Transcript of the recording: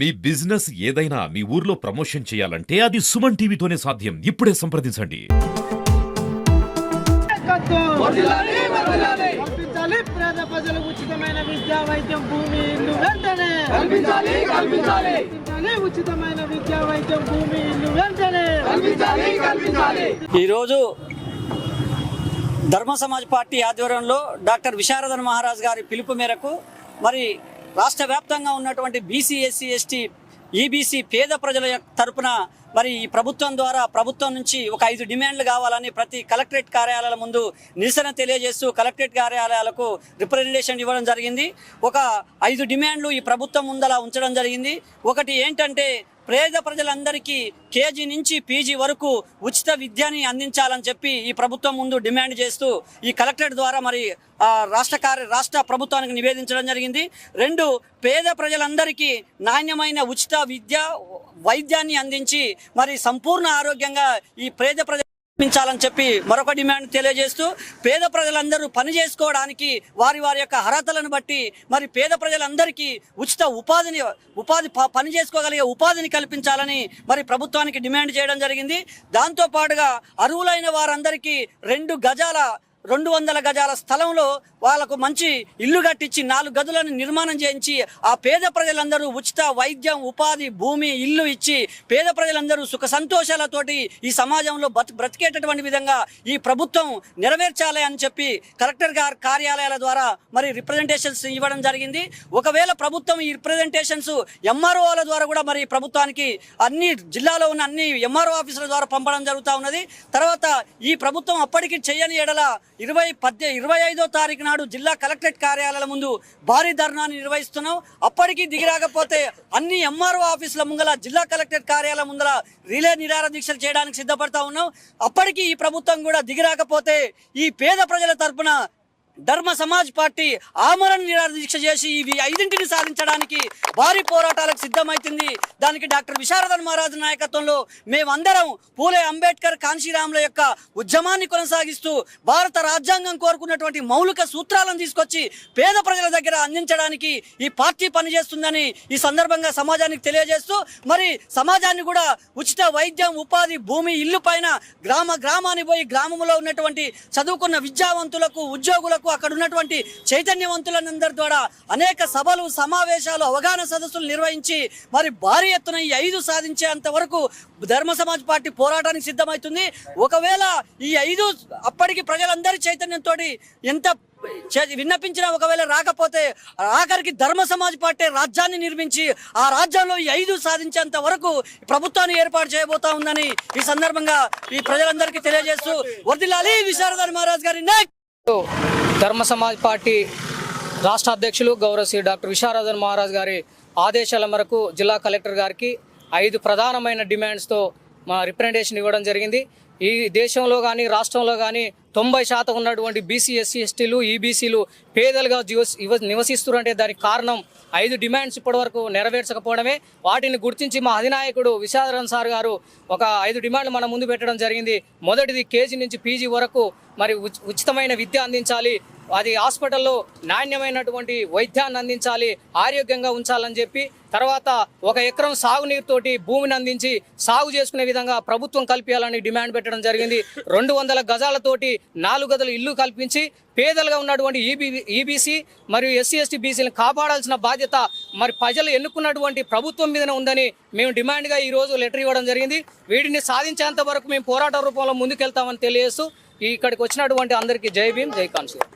మీ business ఏదైనా మీ ఊర్లో promotion చేయాలంటే అది సుమన్ టీవీతోనే సాధ్యం. ఇప్పుడే సంప్రదించండి. నాయకత్వం కల్పించాలి పేద ప్రజలకు ఉచితమైన విద్యా వైద్యం భూమి ఇల్లు వెంటనే. కల్పించాలి కల్పించాలి. కల్పించాలి ఉచితమైన విద్యా వైద్యం భూమి ఇల్లు వెంటనే. కల్పించాలి కల్పించాలి. ఈరోజు ధర్మ సమాజ్ పార్టీ ఆధ్వర్యంలో డాక్టర్ విశారదన్ మహారాజ్ గారి పిలుపు మేరకు మరి రాష్ట్ర వ్యాప్తంగా ఉన్నటువంటి బీసీ ఎస్సీ ఎస్టీ ఈబీసీ పేద ప్రజల తరపున మరి ఈ ప్రభుత్వం ద్వారా ప్రభుత్వం నుంచి ఒక ఐదు డిమాండ్లు కావాలని ప్రతి కలెక్టరేట్ కార్యాలయాల ముందు నిరసన తెలియజేస్తూ కలెక్టరేట్ కార్యాలయాలకు రిప్రజెంటేషన్ ఇవ్వడం జరిగింది. ఒక ఐదు డిమాండ్లు ఈ ప్రభుత్వం ముందలా ఉంచడం జరిగింది. ఒకటి ఏంటంటే పేద ప్రజలందరికీ కేజీ నుంచి పీజీ వరకు ఉచిత విద్యని అందించాలని చెప్పి ఈ ప్రభుత్వం ముందు డిమాండ్ చేస్తూ ఈ కలెక్టర్ ద్వారా మరి ఆ, రాష్ట్ర కార్య రాష్ట్ర ప్రభుత్వానికి నివేదించడం జరిగింది. రెండు పేద ప్రజలందరికీ నాణ్యమైన ఉచిత విద్య వైద్యాన్ని అందించి మరి సంపూర్ణ ఆరోగ్యంగా ఈ పేద ప్రజ నిర్మించాలని చెప్పి మరొక డిమాండ్ తెలియజేస్తూ పేద ప్రజలందరూ పని చేసుకోవడానికి వారి వారి యొక్క అర్హతలను బట్టి మరి పేద ప్రజలందరికీ ఉచిత ఉపాధిని ఉపాధి ప- పని చేసుకోగలిగే ఉపాధిని కల్పించాలని మరి ప్రభుత్వానికి డిమాండ్ చేయడం జరిగింది. దాంతో పాటుగా అర్హులైన వారందరికీ రెండు గజాల రెండు వందల గజాల స్థలంలో వాళ్ళకు మంచి ఇల్లు కట్టించి నాలుగు గదులను నిర్మాణం చేయించి ఆ పేద ప్రజలందరూ ఉచిత వైద్యం ఉపాధి భూమి ఇల్లు ఇచ్చి పేద ప్రజలందరూ సుఖ సంతోషాలతోటి ఈ సమాజంలో బ్రతి బ్రతికేటటువంటి విధంగా ఈ ప్రభుత్వం నెరవేర్చాలి అని చెప్పి కలెక్టర్ గారి కార్యాలయాల ద్వారా మరి రిప్రజెంటేషన్స్ ఇవ్వడం జరిగింది. ఒకవేళ ప్రభుత్వం ఈ రిప్రజెంటేషన్స్ ఎంఆర్ఓల ద్వారా కూడా మరి ప్రభుత్వానికి అన్ని జిల్లాలో ఉన్న అన్ని ఎంఆర్ఓ ఆఫీసుల ద్వారా పంపడం జరుగుతూ ఉన్నది. తర్వాత ఈ ప్రభుత్వం అప్పటికి చేయని ఎడల ఇరవై పద్దె ఇరవై ఐదో తారీఖు నాడు జిల్లా కలెక్టరేట్ కార్యాలయాల ముందు భారీ ధర్నాన్ని నిర్వహిస్తున్నాం. అప్పటికి దిగిరాకపోతే అన్ని ఎంఆర్ఓ ఆఫీసుల ముంగల జిల్లా కలెక్టరేట్ కార్యాలయం ముందర రిలే నిరాహార దీక్షలు చేయడానికి సిద్ధపడతా ఉన్నాం. అప్పటికీ ఈ ప్రభుత్వం కూడా దిగిరాకపోతే ఈ పేద ప్రజల తరపున ధర్మ సమాజ్ పార్టీ ఆమరణ నిరాదీక్ష చేసి ఇవి ఐదింటిని సాధించడానికి భారీ పోరాటాలకు సిద్ధమైతుంది. దానికి డాక్టర్ విశారదన్ మహారాజ్ నాయకత్వంలో మేమందరం పూలే అంబేద్కర్ కాంశీరాముల యొక్క ఉద్యమాన్ని కొనసాగిస్తూ భారత రాజ్యాంగం కోరుకున్నటువంటి మౌలిక సూత్రాలను తీసుకొచ్చి పేద ప్రజల దగ్గర అందించడానికి ఈ పార్టీ పనిచేస్తుందని ఈ సందర్భంగా సమాజానికి తెలియజేస్తూ మరి సమాజాన్ని కూడా ఉచిత వైద్యం ఉపాధి భూమి ఇల్లు పైన గ్రామ గ్రామాన్ని పోయి గ్రామంలో ఉన్నటువంటి చదువుకున్న విద్యావంతులకు ఉద్యోగులకు అక్కడ ఉన్నటువంటి చైతన్యవంతులందరి ద్వారా అనేక సభలు సమావేశాలు అవగాహన సదస్సులు నిర్వహించి మరి భారీ ఎత్తున ఈ ఐదు సాధించేంత వరకు ధర్మ సమాజ్ పార్టీ పోరాటానికి సిద్ధమవుతుంది ఒకవేళ ఈ ఐదు అప్పటికి ప్రజలందరి చైతన్యంతో ఎంత విన్నపించినా ఒకవేళ రాకపోతే ఆఖరికి ధర్మ సమాజ్ పార్టీ రాజ్యాన్ని నిర్మించి ఆ రాజ్యంలో ఈ ఐదు సాధించేంత వరకు ప్రభుత్వాన్ని ఏర్పాటు చేయబోతా ఉందని ఈ సందర్భంగా ఈ ప్రజలందరికీ తెలియజేస్తూ వర్దిలాలి విశారదన్ మహారాజ్ గారి నెక్స్ట్ ధర్మ సమాజ్ పార్టీ రాష్ట్ర అధ్యక్షులు గౌరవ శ్రీ డాక్టర్ విశారదన్ మహారాజ్ గారి ఆదేశాల మేరకు జిల్లా కలెక్టర్ గారికి ఐదు ప్రధానమైన డిమాండ్స్తో మా రిప్రజెంటేషన్ ఇవ్వడం జరిగింది. ఈ దేశంలో కానీ రాష్ట్రంలో కానీ తొంభై శాతం ఉన్నటువంటి బీసీ ఎస్సీ ఎస్టీలు ఈబీసీలు పేదలుగా జీవస్- ఇవ- నివసిస్తున్నారంటే దానికి కారణం ఐదు డిమాండ్స్ ఇప్పటివరకు నెరవేర్చకపోవడమే. వాటిని గుర్తించి మా అధినాయకుడు విశారదన్ సార్ గారు ఒక ఐదు డిమాండ్లు మన ముందు పెట్టడం జరిగింది. మొదటిది కేజీ నుంచి పీజీ వరకు మరి ఉచితమైన విద్య అందించాలి. అది హాస్పిటల్లో నాణ్యమైనటువంటి వైద్యాన్ని అందించాలి ఆరోగ్యంగా ఉంచాలని చెప్పి తర్వాత ఒక ఎకరం సాగునీరుతోటి భూమిని అందించి సాగు చేసుకునే విధంగా ప్రభుత్వం కల్పించాలని డిమాండ్ పెట్టడం జరిగింది. రెండు వందల గజాలతోటి నాలుగు గదులు ఇల్లు కల్పించి పేదలుగా ఉన్నటువంటి ఈబీ ఈబీసీ మరియు ఎస్సీ ఎస్టీ బీసీలను కాపాడాల్సిన బాధ్యత మరి ప్రజలు ఎన్నుకున్నటువంటి ప్రభుత్వం మీదనే ఉందని మేము డిమాండ్గా ఈ రోజు లెటర్ ఇవ్వడం జరిగింది. వీటిని సాధించేంత వరకు మేము పోరాట రూపంలో ముందుకెళ్తామని తెలియజేస్తూ ఇక్కడికి వచ్చినటువంటి అందరికీ జై భీమ్ జై కాన్సూర్.